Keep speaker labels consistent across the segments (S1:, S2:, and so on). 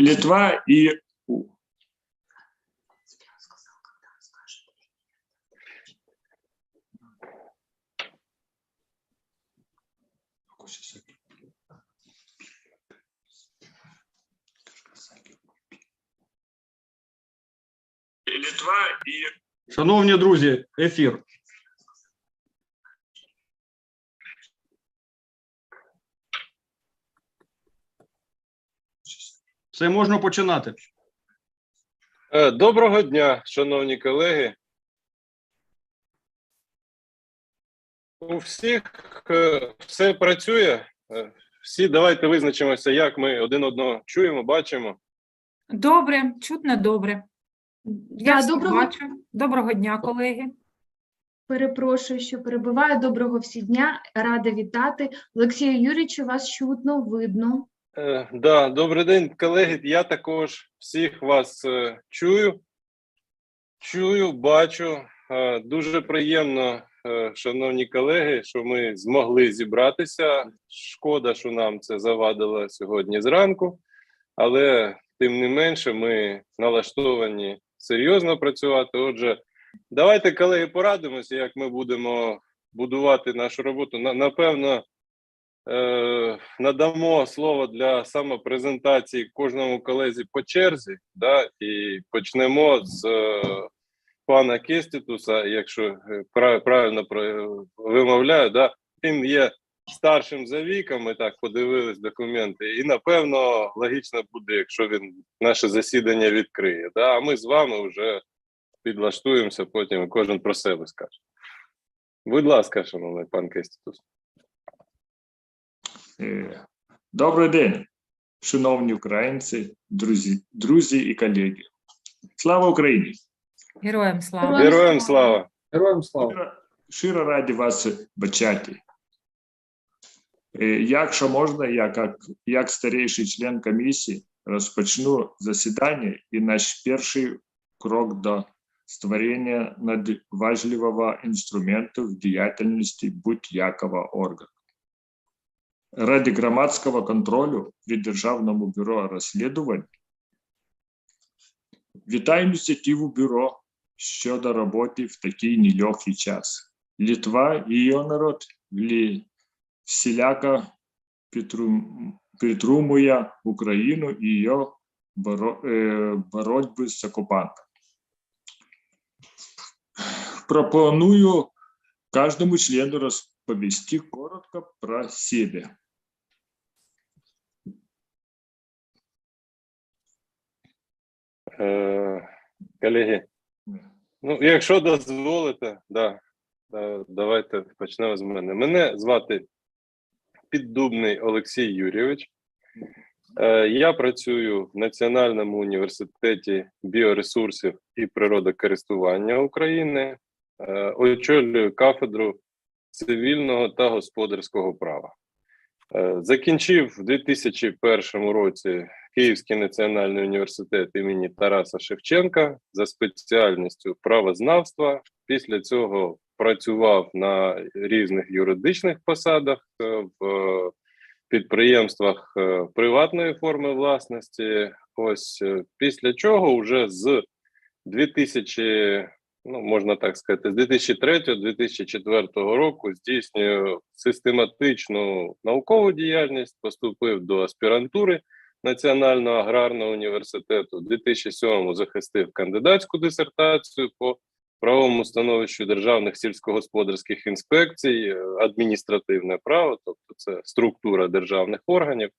S1: Литва и Литва и
S2: Шановні друзі, ефір. Все можна починати.
S3: Е, Доброго дня, шановні колеги. У всіх е, все працює. Е, Всі давайте визначимося, як ми один одного чуємо, бачимо.
S4: Добре, чутно добре. Я
S5: Да, доброго-
S4: бачу. Доброго дня, колеги.
S5: Перепрошую, що перебиваю. Доброго всі дня. Рада вітати. Олексію Юрійовичу, вас чутно, видно.
S3: Е, Да, добрий день, колеги. Я також всіх вас е, чую. Чую, бачу. Е, Дуже приємно, е, шановні колеги, що ми змогли зібратися. Шкода, що нам це завадило сьогодні зранку, але тим не менше, ми налаштовані серйозно працювати. Отже, давайте, колеги, порадимося, як ми будемо будувати нашу роботу. Напевно, надамо слово для самопрезентації кожному колезі по черзі, да, і почнемо з е, пана Кестітуса, якщо е, прав- правильно вимовляю, да, він є старшим за віком, ми так подивились документи, і напевно логічно буде, якщо він наше засідання відкриє. Да, а ми з вами вже підлаштуємося, потім кожен про себе скаже. Будь ласка, шановний пан Кестітус.
S1: Е, Добрий день, шановні українці, друзі, друзі і колеги. Слава Україні!
S4: Героям слава.
S5: Героям слава.
S2: Героям слава.
S1: Щиро, щиро раді вас бачати. Е, Якщо можна, я як, як старіший член комісії розпочну засідання і наш перший крок до створення надважливого інструменту в діяльності будь-якого органу. Ради громадського контролю при Державному бюро розслідувань вітаю ініціативу бюро щодо роботи в такий нелегкий час. Литва і її народ всіляко підтримує Україну і її е, боротьби з окупантом. Пропоную кожному члену розповісти коротко про себе.
S3: Колеги, ну, якщо дозволите, да, давайте почнемо з мене. Мене звати Піддубний Олексій Юрійович. Е, я працюю в Національному університеті біоресурсів і природокористування України. Е, очолюю кафедру цивільного та господарського права. Е, Закінчив в 2001 році Київський національний університет імені Тараса Шевченка за спеціальністю правознавства. Після цього працював на різних юридичних посадах е, в підприємствах е, приватної форми власності. Ось після чого вже з 2000, ну можна так сказати, з 2003-2004 року здійснюю систематичну наукову діяльність, поступив до аспірантури Національного аграрного університету. У 2007 захистив кандидатську дисертацію по правовому становищу державних сільськогосподарських інспекцій, адміністративне право, тобто це структура державних органів.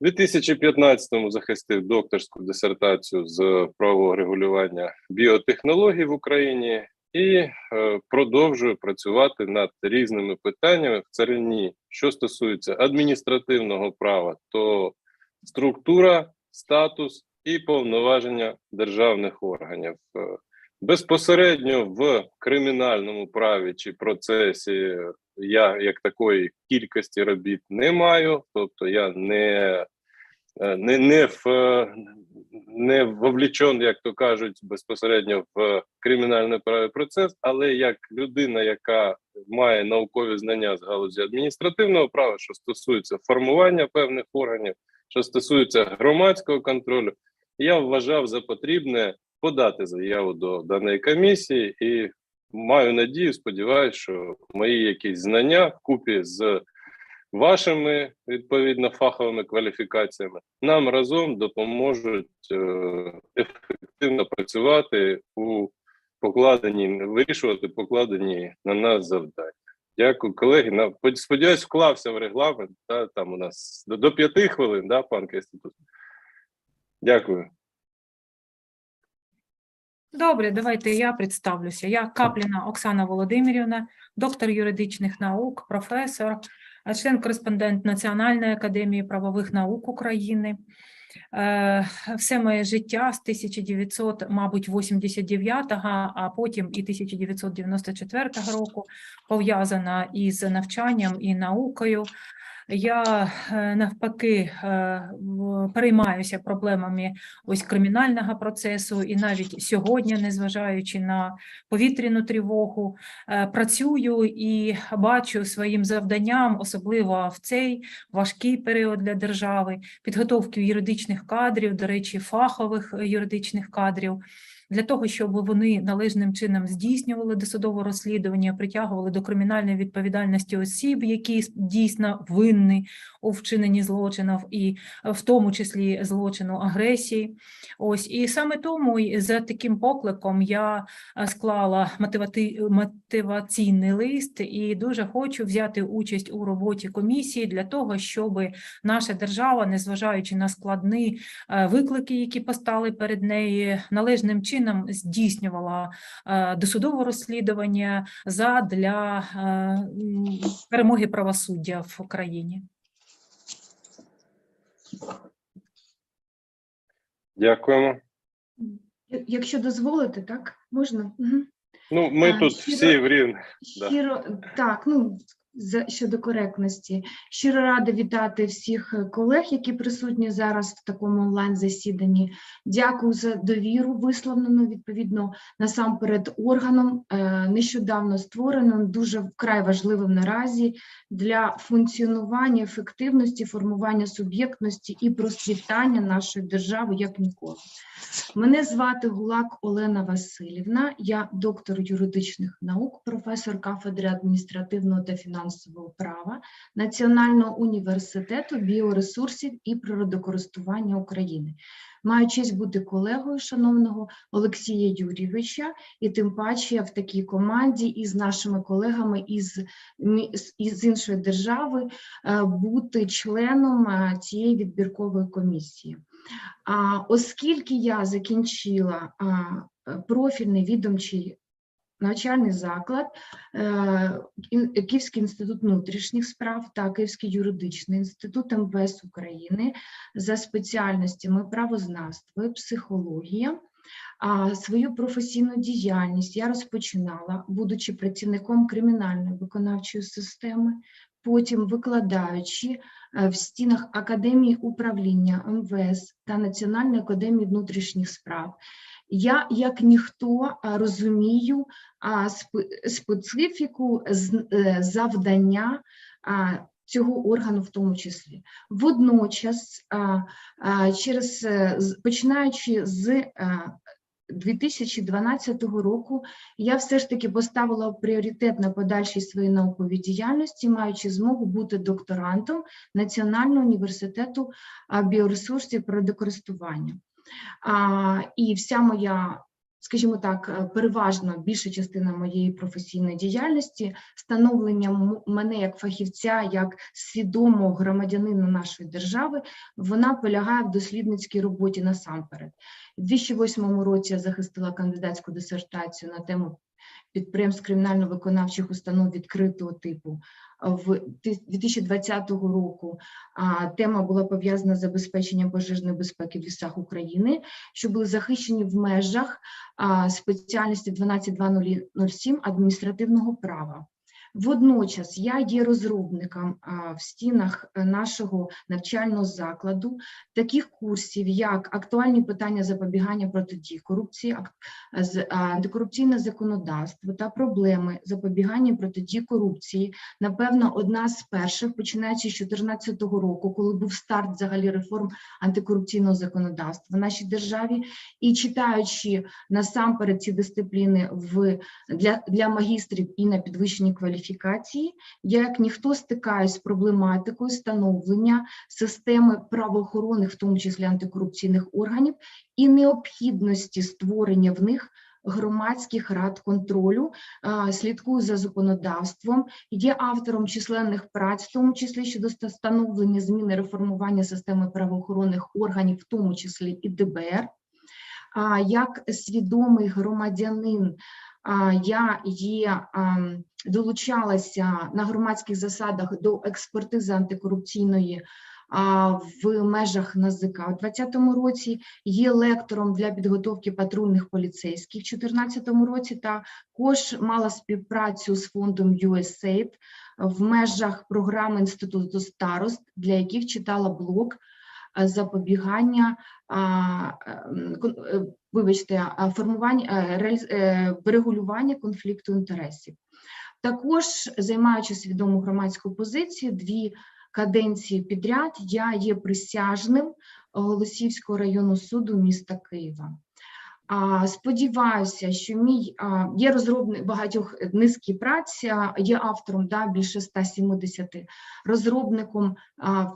S3: У 2015-му захистив докторську дисертацію з правового регулювання біотехнологій в Україні і е, продовжую працювати над різними питаннями в царині, що стосується адміністративного права, то структура, статус і повноваження державних органів. Е, Безпосередньо в кримінальному праві чи процесі я як такої кількості робіт не маю, тобто я не, не, не, в, е, не вовлічен, як то кажуть, безпосередньо в кримінальний правий процес, але як людина, яка має наукові знання з галузі адміністративного права, що стосується формування певних органів, Що стосується громадського контролю, я вважав за потрібне подати заяву до даної комісії і маю надію, сподіваюся, що мої якісь знання вкупі з вашими відповідно фаховими кваліфікаціями нам разом допоможуть е, ефективно працювати у покладені, вирішувати покладені на нас завдання. Дякую, колеги. На сподіваюсь, вклався в регламент. Та, там у нас до, до п'яти хвилин, да, пан Костянтин? Дякую.
S4: Добре, давайте я представлюся. Я Капліна Оксана Володимирівна, доктор юридичних наук, професор, член-кореспондент Національної академії правових наук України. Е, Все моє життя з 1900, мабуть, 89-го, а потім і 1994 року пов'язана із навчанням і наукою. Я е, навпаки е, переймаюся проблемами ось кримінального процесу, і навіть сьогодні, незважаючи на повітряну тривогу, е, працюю і бачу своїм завданням, особливо в цей важкий період для держави, підготовки юридичних кадрів, до речі, фахових юридичних кадрів. Для того щоб вони належним чином здійснювали досудове розслідування, притягували до кримінальної відповідальності осіб, які дійсно винні у вчиненні злочинів, і е, в тому числі злочину агресії. Ось і саме тому й за таким покликом я е, склала мотивати- мотиваційний лист і дуже хочу взяти участь у роботі комісії для того, щоб наша держава, незважаючи на складні е, виклики, які постали перед нею, належним чином здійснювала е, досудове розслідування задля е, перемоги правосуддя в Україні.
S3: Дякуємо.
S5: Якщо дозволите, так можна? Угу.
S3: Ну, ми
S5: А,
S3: тут
S5: щиро-
S3: всі в рівні. Да.
S5: Так, ну щодо коректності. Щиро рада вітати всіх е, колег, які присутні зараз в такому онлайн засіданні. Дякую за довіру, висловлену відповідно насамперед органом, е, нещодавно створеним, дуже вкрай важливим наразі для функціонування, ефективності, формування суб'єктності і процвітання нашої держави як ніколи. Мене звати Гулак Олена Васильівна, я доктор юридичних наук, професор кафедри адміністративного та фінансового права Національного університету біоресурсів і природокористування України. Маю честь бути колегою шановного Олексія Юрійовича, і тим паче в такій команді із нашими колегами із, із іншої держави е, бути членом е, цієї відбіркової комісії. Оскільки я закінчила е, профільний відомчий навчальний заклад, е, Київський інститут внутрішніх справ та Київський юридичний інститут МВС України за спеціальностями правознавство і психологія. А свою професійну діяльність я розпочинала, будучи працівником кримінальної виконавчої системи, потім викладаючи е, в стінах Академії управління МВС та Національної академії внутрішніх справ. Я, як ніхто, розумію специфіку е, завдання цього органу в тому числі. Водночас, через, е, починаючи з е, 2012 року, я все ж таки поставила пріоритет на подальшій своїй науковій діяльності, маючи змогу бути докторантом Національного університету біоресурсів природокористування. І вся моя, скажімо так, е, переважно більша частина моєї професійної діяльності, становлення мене як фахівця, як свідомого громадянина нашої держави, вона полягає в дослідницькій роботі насамперед. У 2008 році я захистила кандидатську дисертацію на тему підприємств кримінально-виконавчих установ відкритого типу. В ти- 2020 року тема була пов'язана з забезпеченням пожежної безпеки в лісах України, що були захищені в межах спеціальності 12207 адміністративного права. Водночас я є розробником в стінах е, нашого навчального закладу таких курсів, як актуальні питання запобігання протидії корупції, а, антикорупційне законодавство та проблеми запобігання протидії корупції. Напевно, одна з перших, починаючи з 2014 року, коли був старт взагалі реформ антикорупційного законодавства в нашій державі, і читаючи насамперед ці дисципліни в для, для магістрів і на підвищенні кваліфікації, я як ніхто стикаюсь з проблематикою становлення системи правоохоронних, в тому числі антикорупційних органів, і необхідності створення в них громадських рад контролю, слідкую за законодавством, є автором численних праць, в тому числі щодо ста- становлення зміни реформування системи правоохоронних органів, в тому числі і ДБР. Як свідомий громадянин, я є долучалася на громадських засадах до експертизи антикорупційної в межах НАЗК у 2020 році, є лектором для підготовки патрульних поліцейських у 2014 році, також мала співпрацю з фондом USAID в межах програми Інституту старост, для яких читала блок запобігання ем, е, вибачте, формування е, е, регулювання конфлікту інтересів. Також, займаючи свідому громадську позицію, дві каденції підряд я є присяжним Голосівського районного суду міста Києва. А, Сподіваюся, що мій є розробник багатьох низки праць, є автором да, більше 170 розробником,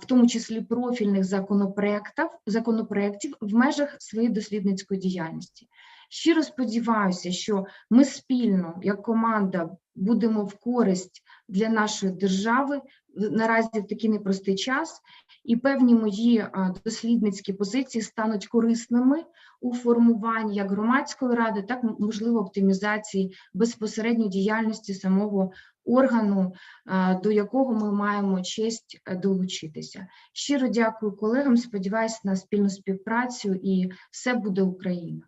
S5: в тому числі профільних законопроєктів, законопроєктів в межах своєї дослідницької діяльності. Щиро сподіваюся, що ми спільно, як команда, будемо в користь для нашої держави наразі в такий непростий час, і певні мої дослідницькі позиції стануть корисними у формуванні як громадської ради, так можливо оптимізації безпосередньо діяльності самого органу, до якого ми маємо честь е, долучитися. Щиро дякую колегам. Сподіваюся на спільну співпрацю і все буде Україна.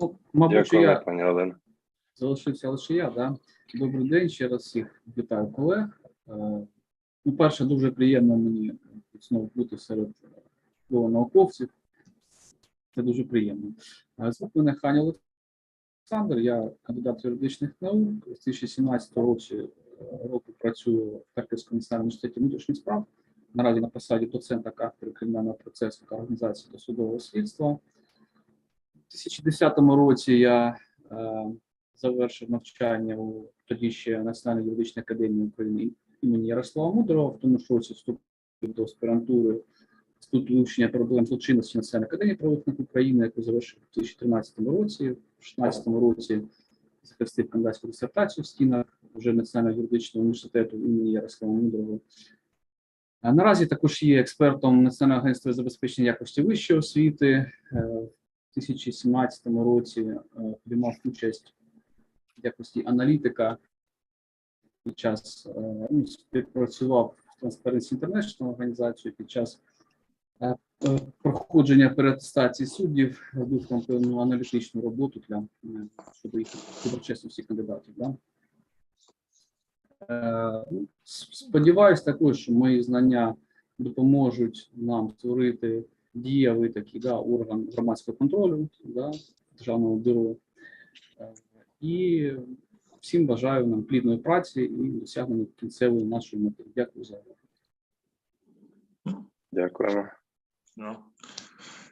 S6: Ну, мабуть, що я
S3: пані Олена.
S6: залишився лише я. Да? Добрий день, ще раз всіх вітаю колег. Е, Ну, перше, дуже приємно мені знову бути серед е, науковців. Це дуже приємно. Е, Звуть мене Ханя Олександр, я кандидат юридичних наук. З 2017 році, року працюю в Харківському національному університеті внутрішніх справ. Наразі на посаді доцента кафедри кримінального процесу та організації досудового слідства. У 2010 році я е, завершив навчання у тоді ще Національній юридичній академії України імені Ярослава Мудрого, в тому ж році вступив до аспірантури Інституту вивчення проблем злочинності Національної академії правових України, яку завершив у 2013 році. У 2016 році захистив кандидатську дисертацію в стінах вже Національного юридичного університету імені Ярослава Мудрого. Наразі також є експертом Національного агентства забезпечення якості вищої освіти. Е, 2017 році е, приймав участь в якості аналітика під час е, ну, співпрацював з Transparency International організацією під час е, проходження переатестації суддів, там певну аналітичну роботу для щоб їх доброчесно всіх кандидатів. Да? Ну, Сподіваюсь також, що мої знання допоможуть нам створити дієвий такий да, орган громадського контролю да, державного бюро. Е, І всім бажаю нам плідної праці і досягнення кінцевої нашої мети. Дякую за увагу.
S3: Дякуємо.
S1: Ну,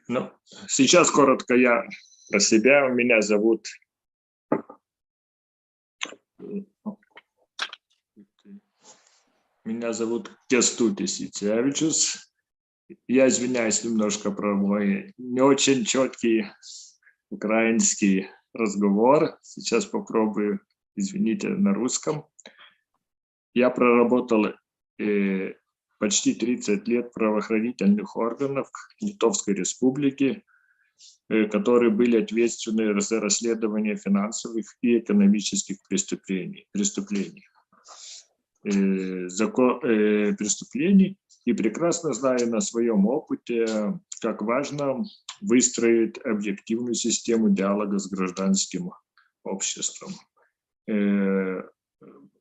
S1: ну, сейчас коротко я про себя. Меня зовут Меня зовут Кестутис Ицевичус. Я извиняюсь немножко про мой не очень четкий украинский разговор. Сейчас попробую, извините, на русском. Я проработал э, почти 30 лет правоохранительных органов Литовской Республики, э, которые были ответственны за расследование финансовых и экономических преступлений, преступлений, э, зако- э, преступлений и прекрасно знаю на своем опыте, как важно выстроить объективную систему диалога с гражданским обществом. э,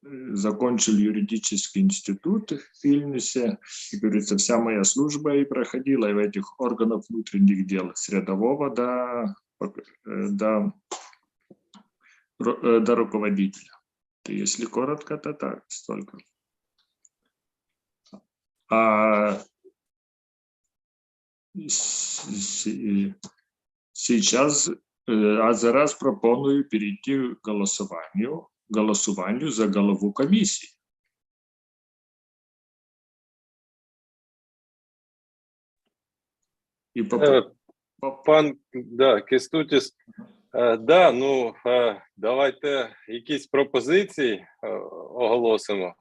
S1: закончил юридический институт в Вильнюсе. И, говорится, вся моя служба и проходила и в этих органах внутренних дел с рядового до, до, до руководителя. Если коротко, то так, столько. А сейчас, э, а зараз пропоную перейти к голосованию, голосованию за голову комиссии. И по,
S3: Е, Пан да, Кестутіс, е, да, ну давайте якісь пропозиції оголосимо.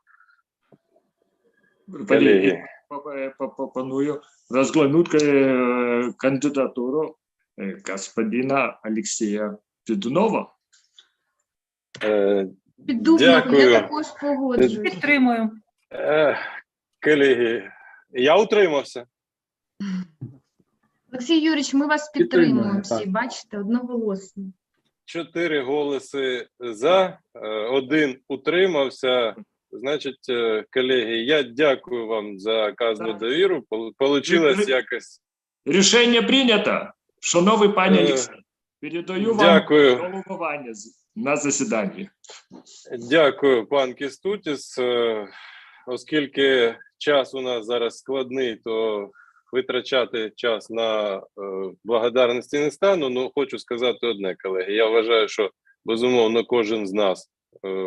S1: По- пропоную разглянуть э, кандидатуру э, господина Алексея Педунова.
S3: Е,
S5: Піддубного я також погоджуюсь.
S4: Підтримую.
S3: е, Колеги, я утримався.
S5: Олексій Юрійович, ми вас
S6: Підтримуємо,
S5: підтримуємо всі,
S6: так.
S5: бачите, одноголосно.
S3: Чотири голоси за, е, один утримався. Значить, е, колеги, я дякую вам за казну
S1: Так.
S3: довіру. Пол- Получилось якось.
S1: Решение принято. Шановний пане
S3: Е,
S1: Олексій, передаю вам
S3: Дякую.
S1: головування на засіданні.
S3: Дякую, пан Кістутіс. Е, Оскільки час у нас зараз складний, то витрачати час на благодарності не стану. Ну хочу сказати одне, колеги. Я вважаю, що безумовно кожен з нас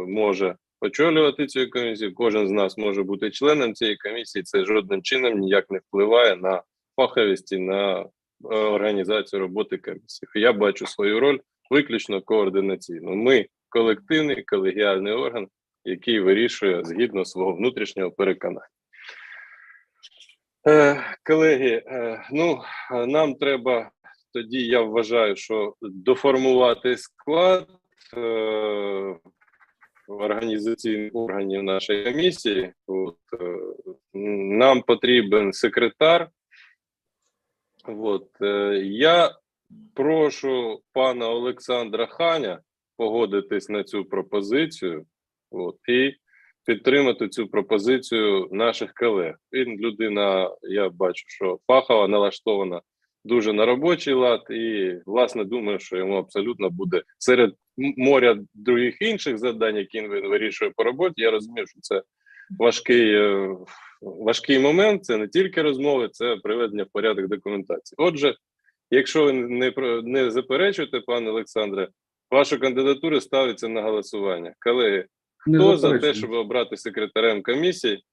S3: може очолювати цю комісію, кожен з нас може бути членом цієї комісії. Це жодним чином ніяк не впливає на фаховість і на е, організацію роботи комісії. Я бачу свою роль виключно координаційну. Ми колективний колегіальний орган, який вирішує згідно свого внутрішнього переконання. Е, колеги, е, ну нам треба тоді, я вважаю, що доформувати склад організаційних органів нашої комісії. От, е, нам потрібен секретар. От, е, я прошу пана Олександра Ханя погодитись на цю пропозицію от, і підтримати цю пропозицію наших колег. Він людина, я бачу, що фахова налаштована дуже на робочий лад, і власне думаю, що йому абсолютно буде серед моря других інших завдань, які він вирішує по роботі. Я розумію, що це важкий, е, важкий момент. Це не тільки розмови, це приведення в порядок документації. Отже, якщо ви не не заперечуєте, пане Олександре, ваша кандидатура ставиться на голосування. Колеги, хто за те, щоб обрати секретарем комісії?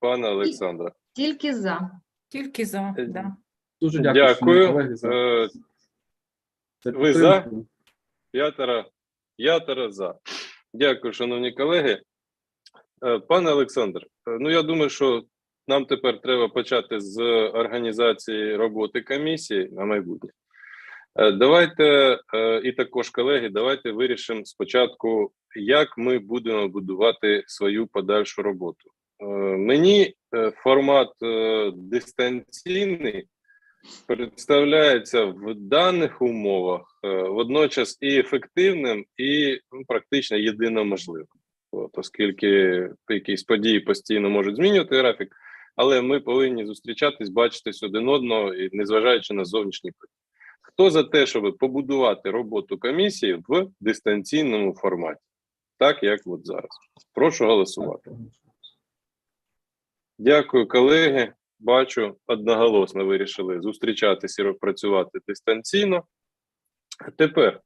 S3: Пана Олександра.
S5: Тільки за.
S4: Тільки за.
S3: Е,
S4: Да.
S6: Дуже дякую,
S3: Дякую.
S6: колеги,
S3: Е,
S6: за
S3: ви за? П'ятеро, п'ятеро за. Дякую, шановні колеги. Е, Пане Олександр, е, ну я думаю, що нам тепер треба почати з організації роботи комісії на майбутнє. Е, Давайте і також, колеги, давайте вирішимо спочатку, як ми будемо будувати свою подальшу роботу. Мені формат дистанційний представляється в даних умовах е, водночас і ефективним, і ну, практично єдино можливим. От, оскільки якісь події постійно можуть змінювати графік, але ми повинні зустрічатись, бачитись один одного і незважаючи на зовнішні події. Хто за те, щоб побудувати роботу комісії в дистанційному форматі, так як от зараз? Прошу голосувати. Дякую, колеги. Бачу, одноголосно вирішили зустрічатися і працювати дистанційно. Тепер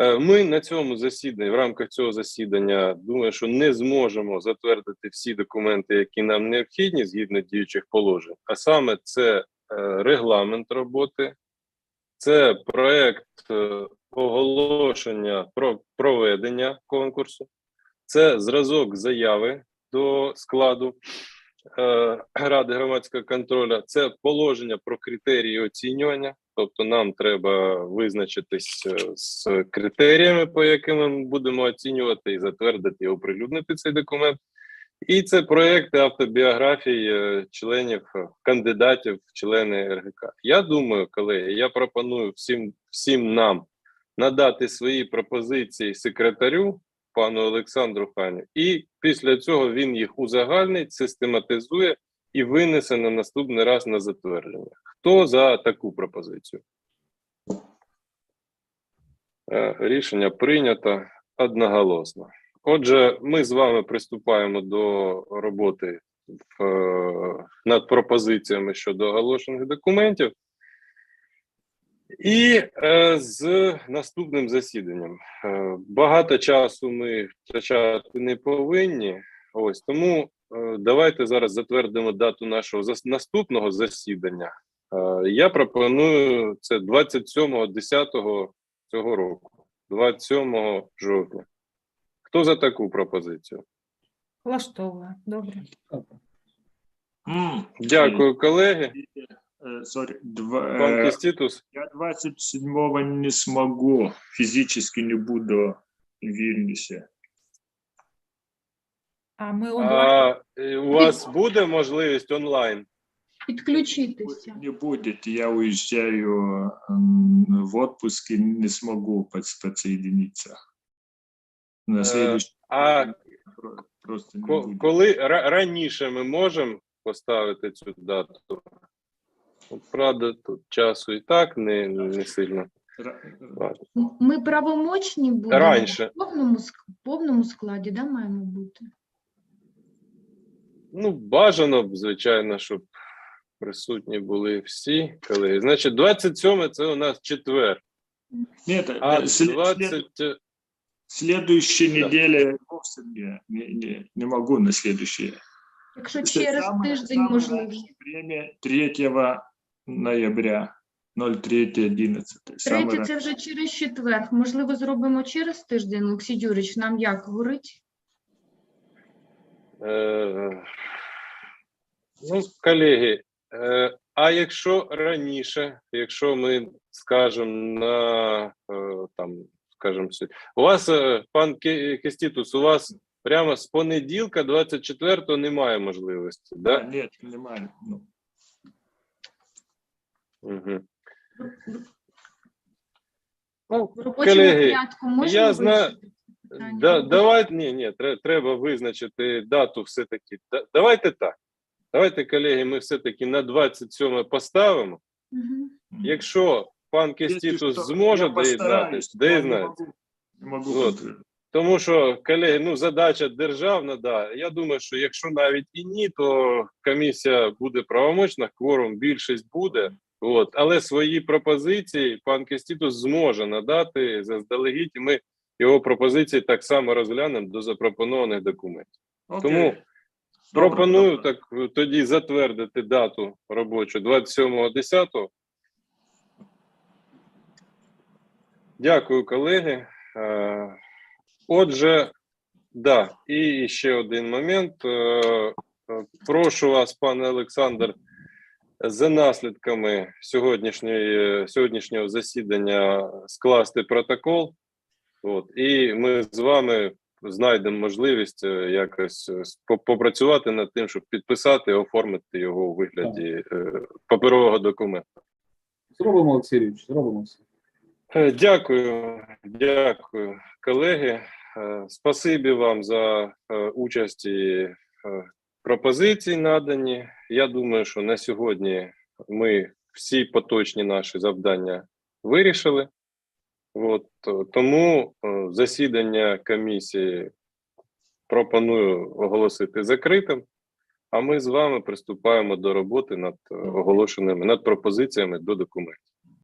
S3: е, ми на цьому засіданні, в рамках цього засідання, думаю, що не зможемо затвердити всі документи, які нам необхідні згідно діючих положень. А саме це е, регламент роботи, це проект е, оголошення про проведення конкурсу, це зразок заяви до складу Ради громадського контролю, це положення про критерії оцінювання. Тобто, нам треба визначитись е, з критеріями, по яким ми будемо оцінювати і затвердити і оприлюднити цей документ. І це проекти автобіографій е, членів е, кандидатів в члени РГК. Я думаю, колеги, я пропоную всім всім нам надати свої пропозиції секретарю пану Олександру Ханю, і після цього він їх узагальнить, систематизує і винесе на наступний раз на затвердження. Хто за таку пропозицію? Е, Рішення прийнято одноголосно. Отже, ми з вами приступаємо до роботи в, е, над пропозиціями щодо оголошених документів. І е, з наступним засіданням. Е, багато часу ми втрачати не повинні. Ось тому е, давайте зараз затвердимо дату нашого зас- наступного засідання. Е, я пропоную це 27.10 цього року, 27 жовтня. Хто за таку пропозицію?
S4: Влаштовує. Добре.
S3: Дякую, колеги.
S1: э, Sorry, два-
S3: Пан
S1: э,
S3: Кістітус.
S1: я 27 не смогу, физически не буду в Вильнюсе.
S4: А ми онлайн.
S3: А е, у вас буде можливість онлайн?
S5: Підключитися.
S1: Не будет, я уезжаю м, в отпуск и не смогу подс- подсоединиться. На
S3: Э,
S1: следующий
S3: А
S1: про- просто не
S3: ко-
S1: будет.
S3: коли ра- раніше ми можемо поставити цю дату? Ну, Правда, тут часу і так не, не сильно.
S5: Ми правомочні будемо
S3: Раніше.
S5: в повному, ск- повному складі, да, маємо бути?
S3: Ну, бажано б, звичайно, щоб присутні були всі колеги. Значить, 27 це у нас четвер,
S1: Нет,
S3: а
S1: след-
S3: 20...
S1: следующей
S3: Да.
S1: неделе вовсе не, не, не, не могу на следующее.
S5: Якщо через тиждень можливо.
S1: Время 3 ноября, 03.11. Саме
S5: Третє це вже через четвер. Можливо, зробимо через тиждень. Олексій Юрійович, нам як горить?
S3: Е, ну, колеги, е, а якщо раніше, якщо ми скажемо на е, там, скажімо, сьо- у вас, е, пан Ке- Кестітус, у вас прямо з понеділка, 24-го, немає можливості,
S1: А,
S3: да?
S1: нет, немає. Ну,
S3: Угу. Ну,
S5: В робочому
S3: колеги,
S5: порядку можемо
S3: я знаю-
S5: вирішити це питання?
S3: Да, давайте, ні, ні, треба визначити дату все-таки. Давайте так. Давайте, колеги, ми все-таки на 27 поставимо. Якщо пан Кестітус зможе
S1: я постараюсь,
S3: доєднатись,
S1: но не
S3: доєднається.
S1: можу- Не можу
S3: Вот.
S1: контролювати.
S3: Тому що, колеги, ну задача державна, да. Я думаю, що якщо навіть і ні, то комісія буде правомочна, кворум більшість буде. От, але свої пропозиції пан Кестітус зможе надати заздалегідь, і ми його пропозиції так само розглянемо до запропонованих документів.
S1: Окей.
S3: Тому
S1: Добре,
S3: Пропоную
S1: добре.
S3: так е, тоді затвердити дату робочу 27.10. Дякую, колеги. Е, Отже, да, і ще один момент. Е, Прошу вас, пане Олександр, за наслідками сьогоднішньої, сьогоднішнього засідання скласти протокол. От, і ми з вами знайдемо можливість е, якось е, попрацювати над тим, щоб підписати оформити його у вигляді е, паперового документу.
S6: Зробимо, Олексій Юрійович, зробимо все.
S3: Дякую, дякую, колеги. Спасибі вам за участь і е, пропозиції надані. Я думаю, що на сьогодні ми всі поточні наші завдання вирішили. От, тому е, засідання комісії пропоную оголосити закритим. А ми з вами приступаємо до роботи над е, оголошеними над пропозиціями до документів.